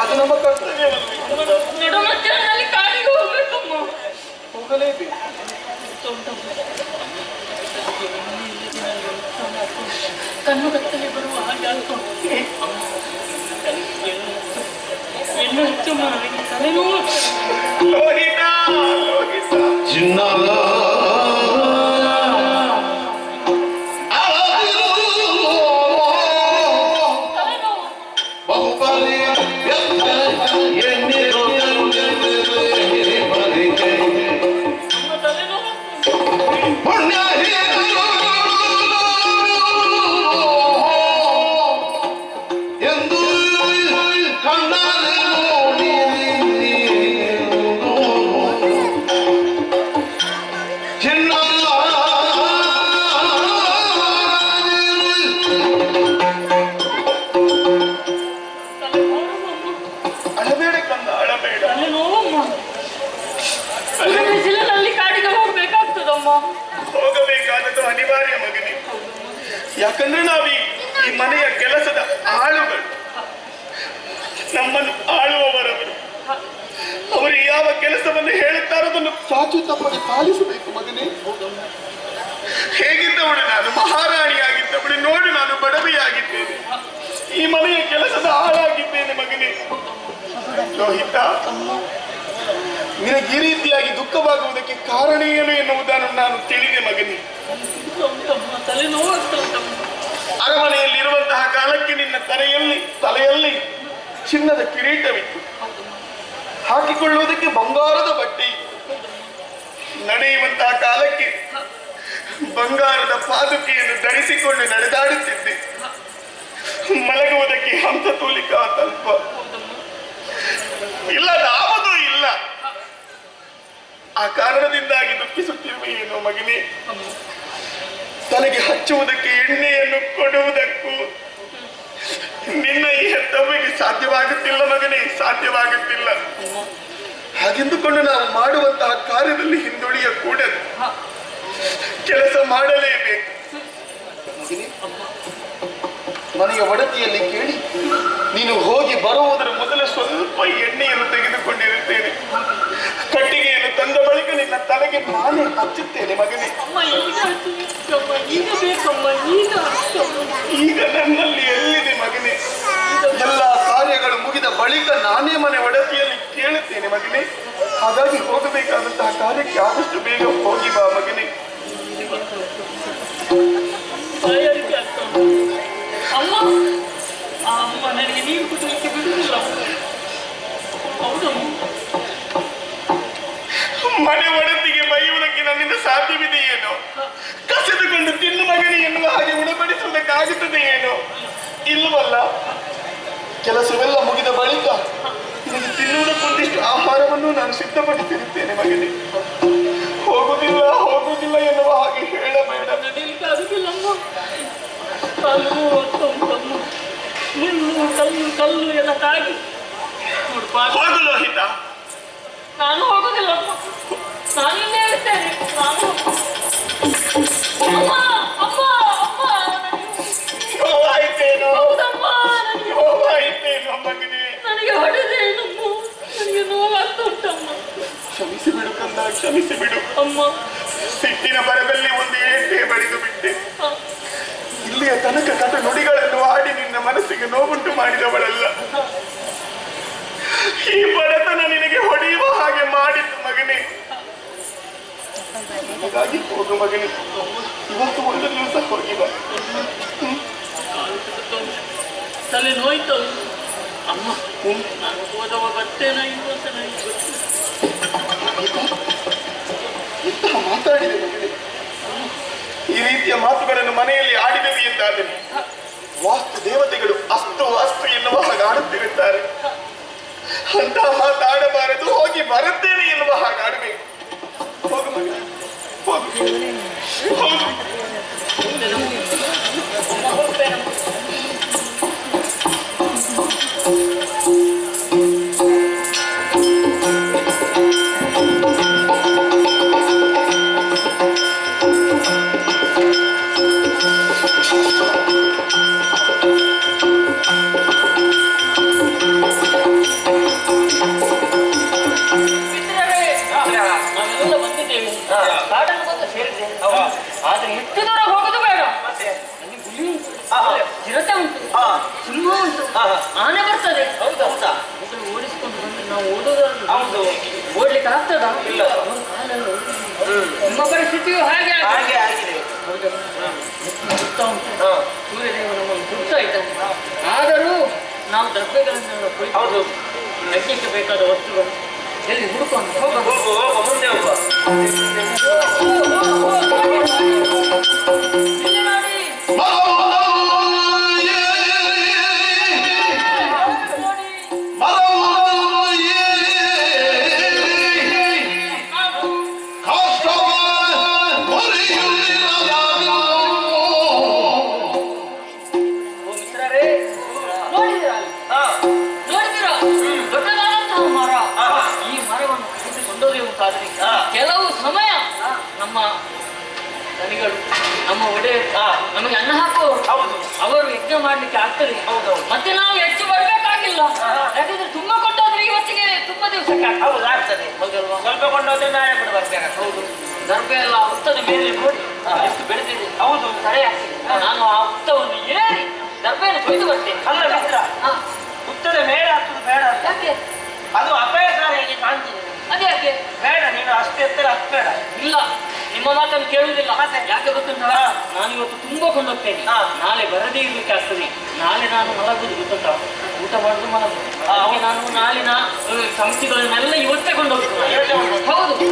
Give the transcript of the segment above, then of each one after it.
ಅದು ನಮ್ಮ ಹೋಗಲೇಬೇಕು. ಕಣ್ಣು ಕತ್ತಲೆ ಬರುವ ಹಾಗೆ. ಎಣ್ಣೆ ಹೆಚ್ಚು ಮಾಡಿ ತಲೆನೋವು. ಲೋಹಿತ. ಯಾಕಂದ್ರೆ ನಾವೀ ಈ ಮನೆಯ ಕೆಲಸದ ಆಳುಗಳು. ನಮ್ಮನ್ನು ಆಳುವವರವರು. ಅವರು ಯಾವ ಕೆಲಸವನ್ನು ಹೇಳುತ್ತಾರೋ ಅದನ್ನು ತಪ್ಪದೆ ಪಾಲಿಸಬೇಕು ಮಗನೇ. ಹೇಗಿದ್ದವಳು ನಾನು? ಮಹಾರಾಣಿಯಾಗಿದ್ದವಳು. ನೋಡು, ನಾನು ಬಡವಿಯಾಗಿದ್ದೇನೆ. ಈ ಮನೆಯ ಕೆಲಸದ ಆಳಾಗಿದ್ದೇನೆ ಮಗನೇ. ಲೋಹಿತ ನಿನಗೆ ಈ ರೀತಿಯಾಗಿ ದುಃಖವಾಗುವುದಕ್ಕೆ ಕಾರಣ ಏನು ಎನ್ನುವುದನ್ನು ನಾನು ತಿಳಿದೆ ಮಗನಿ. ಅರಮನೆಯಲ್ಲಿರುವಂತಹ ಕಾಲಕ್ಕೆ ನಿನ್ನ ತಲೆಯಲ್ಲಿ ತಲೆಯಲ್ಲಿ ಚಿನ್ನದ ಕಿರೀಟವಿತ್ತು. ಹಾಕಿಕೊಳ್ಳುವುದಕ್ಕೆ ಬಂಗಾರದ ಬಟ್ಟೆ ನಡೆಯುವಂತಹ ಕಾಲಕ್ಕೆ ಬಂಗಾರದ ಪಾದುಕೆಯನ್ನು ಧರಿಸಿಕೊಂಡು ನಡೆದಾಡುತ್ತಿದ್ದೆ. ಮಲಗುವುದಕ್ಕೆ ಹಂತ ತೂಲಿಕ ತಲ್ಪ ಇಲ್ಲದ ಇಲ್ಲ ಆ ಕಾರಣದಿಂದಾಗಿ ದುಃಖಿಸುತ್ತಿರುವೆ ಏನು ಮಗನೇ? ತಲೆಗೆ ಹಚ್ಚುವುದಕ್ಕೆ, ಎಣ್ಣೆಯನ್ನು ಕೊಡುವುದಕ್ಕೂ ನಿನ್ನ ಈ ಹೆತ್ತವರಿಗೆ ಸಾಧ್ಯವಾಗುತ್ತಿಲ್ಲ ಮಗನೇ, ಸಾಧ್ಯವಾಗುತ್ತಿಲ್ಲ. ಹಾಗೆಂದುಕೊಂಡು ನಾವು ಮಾಡುವಂತಹ ಕಾರ್ಯದಲ್ಲಿ ಹಿಂದುಳಿಯ ಕೂಡ ಕೆಲಸ ಮಾಡಲೇಬೇಕು. ಮನೆಯ ಒಡತಿಯಲ್ಲಿ ಕೇಳಿ, ನೀನು ಹೋಗಿ ಬರುವುದರ ಮೊದಲು ಸ್ವಲ್ಪ ಎಣ್ಣೆಯನ್ನು ತೆಗೆದುಕೊಂಡಿರುತ್ತೇನೆ. ನಿನ್ನ ತಲೆಗೆ ನಾನೇ ಹಚ್ಚುತ್ತೇನೆ ಮಗನೇ. ಅಮ್ಮ ಈಗ ಬೇಕಮ್ಮ ಈಗ ಈಗ ನನ್ನಲ್ಲಿ ಎಲ್ಲಿದೆ ಮಗನೇ? ಎಲ್ಲ ಕಾರ್ಯಗಳು ಮುಗಿದ ಬಳಿಕ ನಾನೇ ಮನೆ ಒಡತಿಯಲ್ಲಿ ಕೇಳುತ್ತೇನೆ ಮಗನೇ. ಹಾಗಾಗಿ ಹೋಗಬೇಕಾದಂತಹ ಕಾರ್ಯಕ್ಕೆ ಆದಷ್ಟು ಬೇಗ ಹೋಗಿ ಬಾ ಮಗನೇ. ಅಮ್ಮ ಆ ಅಮ್ಮ ನನಗೆ ನೀರು ಕುಡಿಲಿಕ್ಕೆ ಬಿಡುವುದಿಲ್ಲ ಹೌದಮ್ಮ ಮನೆ ಒಡತಿಗೆ ಬೈಯುವುದಕ್ಕೆ ನನ್ನಿಂದ ಸಾಧ್ಯವಿದೆ ಏನೋ ಕಸಿದುಕೊಂಡು ತಿನ್ನು ಮಗನೇ ಎನ್ನುವ ಹಾಗೆ ಉಣಬಡಿಸುವುದಕ್ಕಾಗುತ್ತದೆ ಏನು? ಇಲ್ಲವಲ್ಲ. ಕೆಲಸವೆಲ್ಲ ಮುಗಿದ ಬಳಿಕ ತಿನ್ನುವುದಕ್ಕೊಂದಿಷ್ಟು ಆಹಾರವನ್ನು ನಾನು ಸಿದ್ಧಪಡಿಸಿರುತ್ತೇನೆ ಮಗನೇ. ಹೋಗುದಿಲ್ಲ ಹೋಗುದಿಲ್ಲ ಎನ್ನುವ ಹಾಗೆ ಹೇಳಬೇಡ. ಕಲ್ಲು ಕಲ್ಲು ಎಲ್ಲ ತಾಗಿ. ನೋಡು ಪಾಪ. ಹೋಗು ಲೋಹಿತ. ನಾನು ಹೋಗುದಿಲ್ಲ ನಾನು ಇಲ್ಲೇ ಇರ್ತೇನೆ ನಾನು ಕ್ಷಮಿಸಿ ಬಿಡು ಅಮ್ಮ. ಸಿಟ್ಟಿನ ಬರದಲ್ಲಿ ಒಂದು ಏಟೆ ಬಡಿದು ಬಿಟ್ಟೆ. ಇಲ್ಲಿಯ ತನಕ ಕಥ ನುಡಿಗಳನ್ನು ಆಡಿ ನಿನ್ನ ಮನಸ್ಸಿಗೆ ನೋವುಂಟು ಮಾಡಿದವಳಲ್ಲ. ಈ ಬಡತನ ನಿನಗೆ ಹೊಡೆಯುವ ಹಾಗೆ ಮಾಡಿದ್ದು ಮಗನೇ. ಹಾಗಾಗಿ ಹೋಗು ಮಗನೇ. ಇವತ್ತು ಒಂದು ದಿವಸ ಹೋಗಿ ಬಾ ತಲೆ ನೋಯ್ತು ಅಮ್ಮ. ನಾನು ಹೋದವ ಬರ್ತೇನೆ ಎಂತಹ ಈ ರೀತಿಯ ಮಾತುಗಳನ್ನು ಮನೆಯಲ್ಲಿ ಆಡಿದೆವು ಎಂದಾದರೆ ವಾಸ್ತು ದೇವತೆಗಳು ಅಷ್ಟು ಅಷ್ಟು ಎನ್ನುವ ಹಾಗೆ ಆಡುತ್ತಿರುತ್ತಾರೆ. ಅಂತಹ ಮಾತಾಡಬಾರದು ಹೋಗಿ ಬರುತ್ತೇನೆ ಎನ್ನುವ ಹಾಗೆ ಆಡಬೇಕು. ಹೋಗು ಹೋಗು. ಹೆಚ್ಚು ದೂರ ಹೋಗೋದು ಬೇಡ ಅಲ್ಲಿ ಹುಲಿ ಚಿರತೆ ಉಂಟು ಸಿಂಹ ಉಂಟು ಆನೆ ಬರ್ತದೆ ಹೌದಾ ಮೊದಲು ಓಡಿಸಿಕೊಂಡು ಬಂದು ನಾವು ಓಡೋದಾದ್ರು ಓಡ್ಲಿಕ್ಕೆ ಆಗ್ತದ ಇಲ್ಲ ನಿಮ್ಮ ಪರಿಸ್ಥಿತಿಯು ಹಾಗೆ. ಹಾಗೆ ಆಗಿದೆ ಹೌದಾ? ಗುರ್ತ ಉಂಟು ಸೂರ್ಯದೇವ ನಮ್ಮನ್ನು ಗುರ್ತ ಇದ್ದಾನೆ ಆದರೂ ನಾವು ದ್ರವ್ಯಗಳನ್ನೆಲ್ಲ ಕುಳಿತು ಹೌದು ಯಜ್ಞಕ್ಕೆ ಬೇಕಾದ ವಸ್ತುಗಳು ಎಲ್ಲಿ ಹುಡುಕೊಂಡು ಹೋಗೋಣ ಹೋಗು ಹೋಗು ಮುಂದೆ ಹೋಗುವ ನಮ್ಮ ಒಡೆಯ ನಮಗೆ ಅನ್ನ ಹಾಕುವವರು ಹೌದು. ಅವರು ಯಜ್ಞ ಮಾಡ್ಲಿಕ್ಕೆ ಆಗ್ತದೆ. ಹೌದೌದು. ಮತ್ತೆ ನಾವು ಹೆಚ್ಚು ಬರ್ಬೇಕಾಗಿಲ್ಲ. ಯಾಕಂದ್ರೆ ತುಂಬಾ ಕೊಂಡೋದ್ರೆ ಇವತ್ತಿಗೆ ತುಂಬಾ ದಿವಸಕ್ಕೆ. ಹೌದು ಆಗ್ತದೆ. ಸ್ವಲ್ಪ ಕೊಂಡೋದ್ರೆ ನಾಳೆ ಕೂಡ ಹೌದು. ದರ್ಬೆ ಎಲ್ಲ ಹುತ್ತದ ಮೇಲೆ ನೋಡಿ. ಎಷ್ಟು ಬೆಳೆದಿದೆ. ಹೌದು. ತಡೆ. ನಾನು ಆ ಹುತ್ತವನ್ನು ಏರಿ ದರ್ಬೆಯನ್ನು ಕೊಯ್ದು ಬರ್ತೇನೆ. ಅಲ್ಲ ಮಿತ್ರ. ಹುತ್ತದ ಉತ್ತರ ಬೇಡ ಹತ್ತದು ಬೇಡ. ಯಾಕೆ? ಅದು ಹೇಗೆ ಕಾಣ್ತಿದೆ. ಅದೇ ಯಾಕೆ ಬೇಡ ನೀನು ಅಷ್ಟು ಎತ್ತರ ಹತ್ತಬೇಡ ಇಲ್ಲ. ನಿಮ್ಮ ಮಾತನ್ನು ಕೇಳುವುದಿಲ್ಲ? ಯಾಕೆ ಗೊತ್ತುಂಟಲ್ಲ ನಾನು ಇವತ್ತು ತುಂಬಾ ಕೊಂಡೋಗ್ತೇನೆ. ಹಾ. ನಾಳೆ ಬರದೇ ಇರ್ಲಿಕ್ಕೆ ಆಗ್ತದೆ. ನಾಳೆ ನಾನು ಮಲಗುದು ಗೊತ್ತುಂಟ? ಊಟ ಮಾಡುದು ಮಲಗುದು ಹಾಗೆ ನಾನು ನಾಳಿನ ಸಂಸ್ಥೆಗಳನ್ನೆಲ್ಲ ಇವತ್ತೇ ಕೊಂಡೋಗ್ತೇನೆ. ಹೌದು.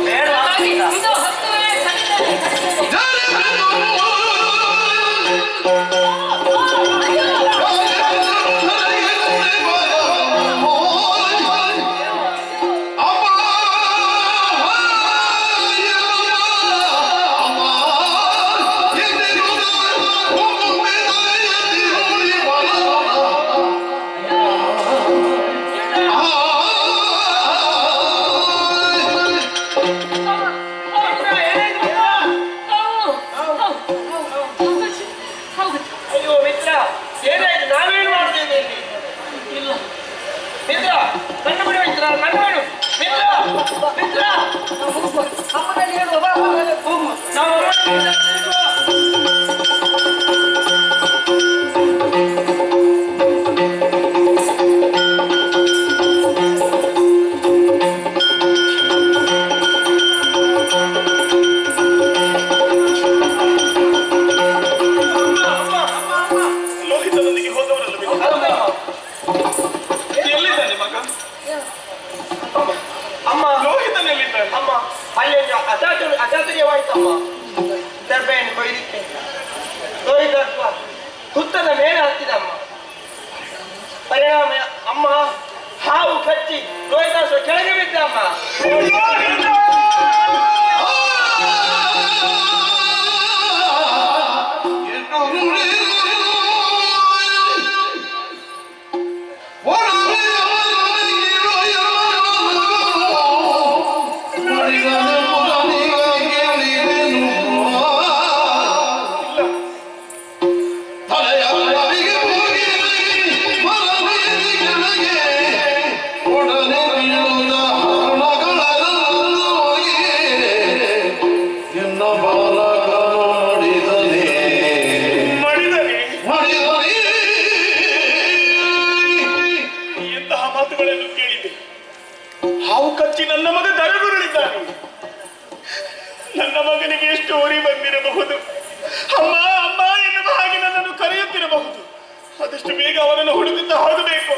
ಆದಷ್ಟು ಬೇಗ ಅವನನ್ನು ಹುಡುಕಿದ್ದ ಹೊರಡಬೇಕು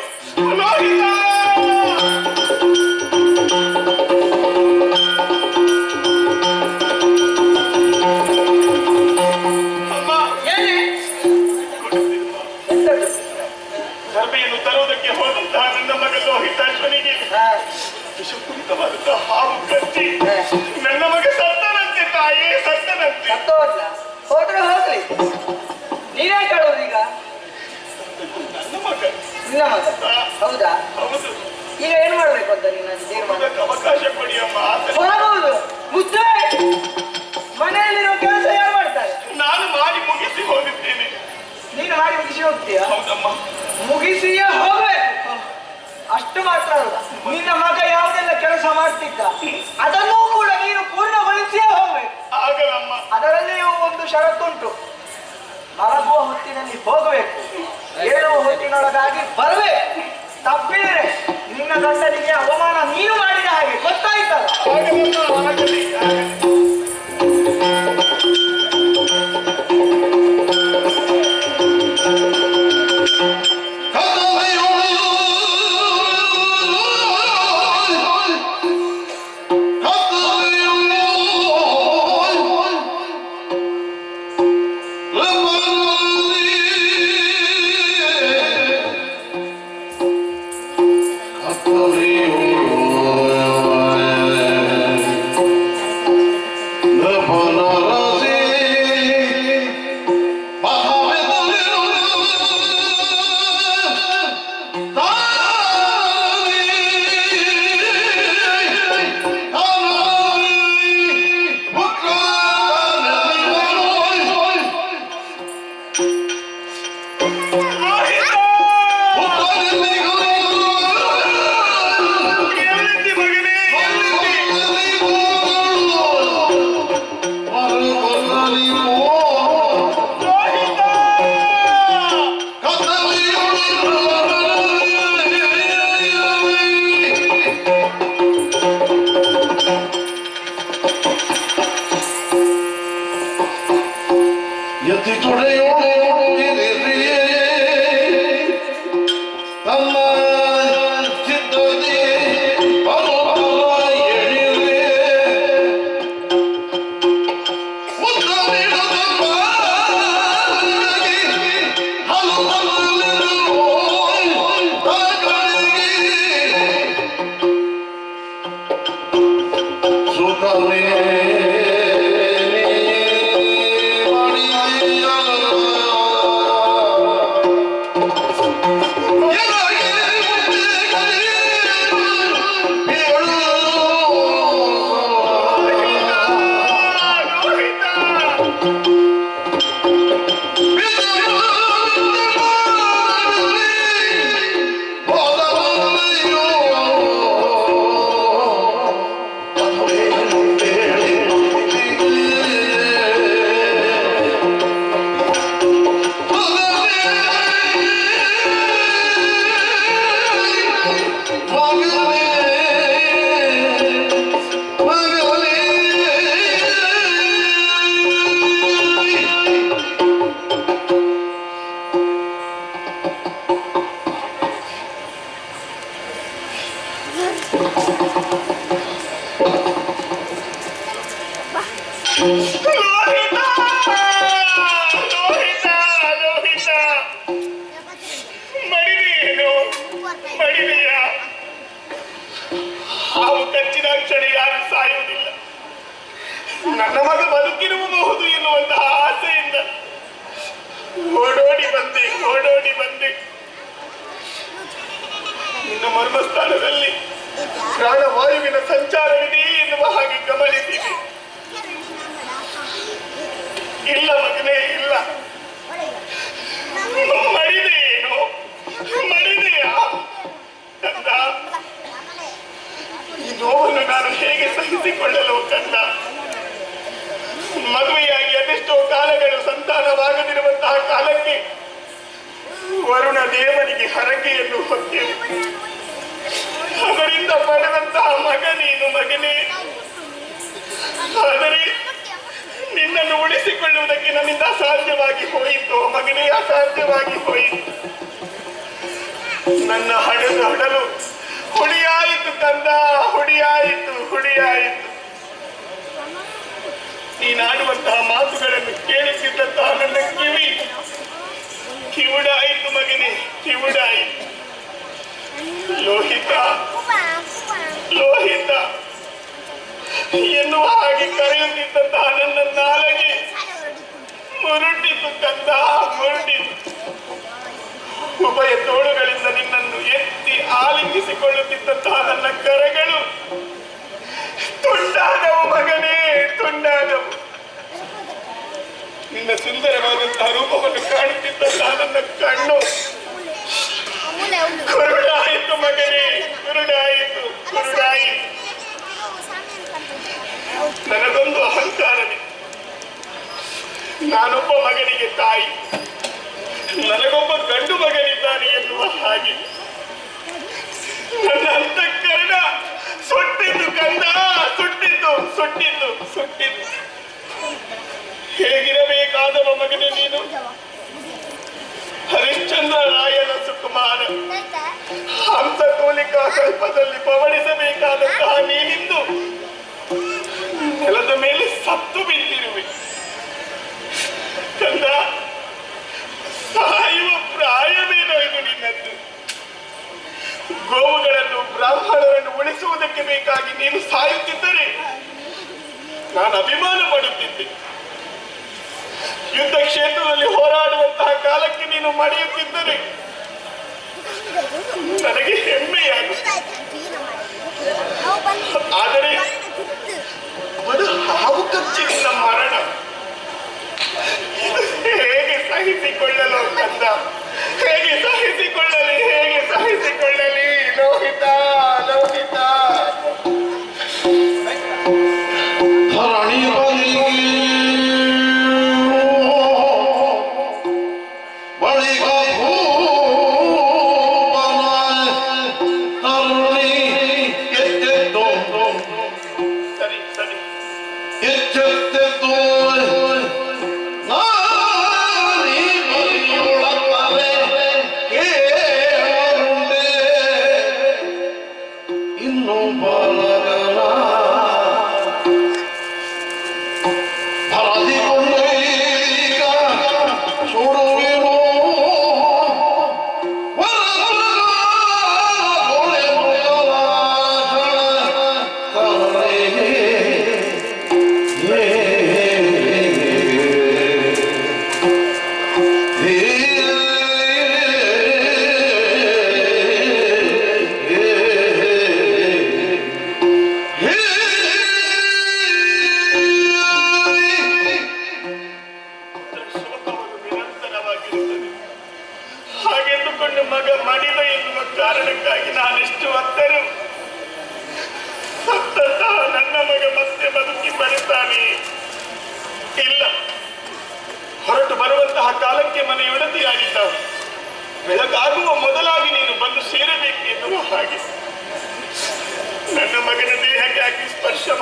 ಗರ್ಭೆಯನ್ನು ತರುವುದಕ್ಕೆ ಹೋದಂತಹ ನನ್ನ ಮಗ ಲೋಹಿತಾಶ್ವನಿಗೆ ವಿಷಪೂರಿತವಾದಂತಹ ಹಾವು ಕಚ್ಚಿ ನನ್ನ ಮಗ ಸತ್ತನಂತೆ ತಾಯೇ ಸತ್ತನಂತೆ ಸತ್ತು ಹೋದ್ಲ ಹೋದ್ರೆ ಹೋಗ್ಲಿ ನೀವೇ ಕೇಳೋದು ಈಗ ನನ್ನ ನಿನ್ನ ಮಗ ಹೌದಾ? ಹೌದು ಈಗ ಏನ್ ಮಾಡ್ಬೇಕು ಅಂತ ನಿನ್ನ ತೀರ್ಮಾನ? ಅದಕ್ಕೆ ಅವಕಾಶ ಕೊಡಿ ಅಮ್ಮ ಮುದ್ದೆ ಮನೆಯಲ್ಲಿರೋ ಕೆಲಸ ಯಾರು ಮಾಡ್ತಾರೆ? ನಾನು ಮಾಡಿ ಮುಗಿಸಿ ಹೋಗಿದ್ದೇನೆ. ನೀನು ಮಾಡಿ ಮುಗಿಸಿ ಹೋಗ್ತೀಯ? ಹೌದಮ್ಮ. ಮುಗಿಸಿಯೇ ಹೋಗ್ಬೇಕು. ಅಷ್ಟು ಮಾತ್ರ ಅಲ್ಲ. ನಿನ್ನ ಮಗ ಯಾವುದೆಲ್ಲ ಕೆಲಸ ಮಾಡ್ತಿದ್ದ ಅದನ್ನೂ ಕೂಡ ನೀನು ಪೂರ್ಣಗೊಳಿಸಿಯೇ ಹೋಗ್ಬೇಕು. ಅದರಲ್ಲಿಯೂ ಒಂದು ಷರತ್ತುಂಟು. ಮಲಗುವ ಹೊತ್ತಿನಲ್ಲಿ ಹೋಗಬೇಕು. ಏಳುವ ಹೊತ್ತಿನೊಳಗಾಗಿ ಬರಬೇಕು ತಪ್ಪಿದರೆ ನಿನ್ನ ಗಂಡನಿಗೆ ಅವಮಾನ ನೀನು ಮಾಡಿದ ಹಾಗೆ ಗೊತ್ತಾಯ್ತಲ್ಲ? ಎತ್ತಿ ನಿನ್ನ ಮರ್ಮಸ್ಥಾನದಲ್ಲಿ ಪ್ರಾಣವಾಯುವಿನ ಸಂಚಾರವಿದೆ ಎನ್ನುವ ಹಾಗೆ ಗಮನಿಸಿ ಇಲ್ಲ ಮಗನೇ, ಇಲ್ಲ. ಮಡಿದೆಯೇನು ಮಡಿದೆಯಾ ಕಂದ, ಈ ನೋವನ್ನು ನಾನು ಹೇಗೆ ಸಹಿಸಿಕೊಳ್ಳಲು ಕಂದ? ಮದುವೆಯಾಗಿ ಅದೆಷ್ಟೋ ಕಾಲಗಳು ಸಂತಾನವಾಗದಿರುವಂತಹ ಕಾಲಕ್ಕೆ ವರುಣ ದೇವನಿಗೆ ಹರಕೆಯನ್ನು ಹೊತ್ತೆವು ಅದರಿಂದ ಪಡೆದಂತಹ ಮಗ ನೀನು ಮಗನೇ. ಆದರೆ ನಿನ್ನನ್ನು ಉಳಿಸಿಕೊಳ್ಳುವುದಕ್ಕೆ ನನ್ನಿಂದ ಅಸಾಧ್ಯವಾಗಿ ಹೋಯಿತು. ಮಗನೇ, ಅಸಾಧ್ಯವಾಗಿ ಹೋಯಿತು. ನನ್ನ ಹಡಲು ಹಡಲು ಹುಡಿಯಾಯಿತು ತಂದ ಹುಡಿಯಾಯಿತು ಹುಡಿಯಾಯಿತು ನೀನಾಡುವಂತಹ ಮಾತುಗಳನ್ನು ಕೇಳುತ್ತಿದ್ದಂತಹ ನನ್ನ ಕಿವಿ. ಕಿವುಡಾಯಿತು ಮಗನೇ, ಕಿವುಡಾಯಿತು. ಲೋಹಿತ ಲೋಹಿತ. ಎನ್ನುವ ಹಾಗೆ ಕರೆಯುತ್ತಿದ್ದಂತಹ ನನ್ನ ನಾಲಗೆ. ಮುರುಟಿತು ಕಂದ ಮುರುಟಿತು. ಉಭಯ ತೋಳುಗಳಿಂದ ನಿನ್ನನ್ನು ಎತ್ತಿ ಆಲಿಂಗಿಸಿಕೊಳ್ಳುತ್ತಿದ್ದಂತಹ ನನ್ನ ಕರಗಳು. ತುಂಡಾದವು ಮಗನೇ ತುಂಡಾದವು. ನಿನ್ನ ಸುಂದರವಾದಂತಹ ರೂಪವನ್ನು ಕಾಣುತ್ತಿದ್ದಂತಹ ನನ್ನ ಕಣ್ಣು. ನಾನೊಬ್ಬ ಮಗನಿಗೆ ತಾಯಿ. ನನಗೊಬ್ಬ ಗಂಡು ಮಗನಿದ್ದಾನೆ ಎನ್ನುವ ಹಾಗೆ. ನನ್ನ ಅಂತಃಕರಣ ಸುಟ್ಟಿದ್ದು ಕಂದ. ಸುಟ್ಟಿದ್ದು ಸುಟ್ಟಿದ್ದು ಸುಟ್ಟಿದ್ದು. ಹೇಗಿರಬೇಕಾದವ ಮಗನೇ ನೀನು? ಹರಿಶ್ಚಂದ್ರ ರಾಯನ ಸುಕುಮಾರ. ಹಂಸ ತೋಲಿಕಾ ಕಲ್ಪದಲ್ಲಿ ಪವಡಿಸಬೇಕಾದಂತಹ ನೀನಿಂದು ನೆಲದ ಮೇಲೆ ಸತ್ತು ಬಿದ್ದಿರುವೆ ಸಾಯುವ ಪ್ರಾಯವೇನೋ ಇದು ನಿನ್ನದ್ದು. ಗೋವುಗಳನ್ನು ಬ್ರಾಹ್ಮಣರನ್ನು ಉಳಿಸುವುದಕ್ಕೆ ಬೇಕಾಗಿ ನೀನು ಸಾಯುತ್ತಿದ್ದರೆ. ನಾನು ಅಭಿಮಾನ ಪಡುತ್ತಿದ್ದೆ. ಯುದ್ಧ ಕ್ಷೇತ್ರದಲ್ಲಿ ಹೋರಾಡುವಂತಹ ಕಾಲಕ್ಕೆ ನೀನು ಮಡಿಯುತ್ತಿದ್ದರೆ ನನಗೆ ಹೆಮ್ಮೆಯಾಗುತ್ತೆ ಆದರೆ ಅದು ಹಾವು ಕಚ್ಚಿ ನಿನ್ನ ಮರಣ. ಸಹಿಸಿಕೊಳ್ಳಲು ಕಂದ. ಹೇಗೆ ಸಹಿಸಿಕೊಳ್ಳಲಿ ಹೇಗೆ ಸಹಿಸಿಕೊಳ್ಳಲಿ? ಲೋಹಿತ ಲೋಹಿತ. ಧರಣಿ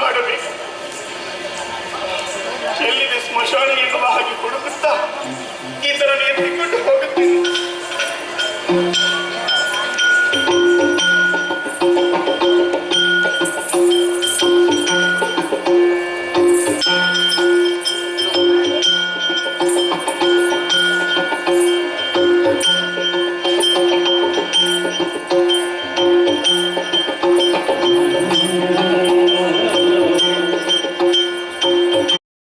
ಮಾಡಬೇಕು ಎಲ್ಲಿದೆ ಸ್ಮಶಾನ ಎನ್ನುವ ಹಾಗೆ ಹುಡುಕುತ್ತಾ ಈ ತರ ಎತ್ತಿಕೊಂಡು ಹೋಗುತ್ತೇನೆ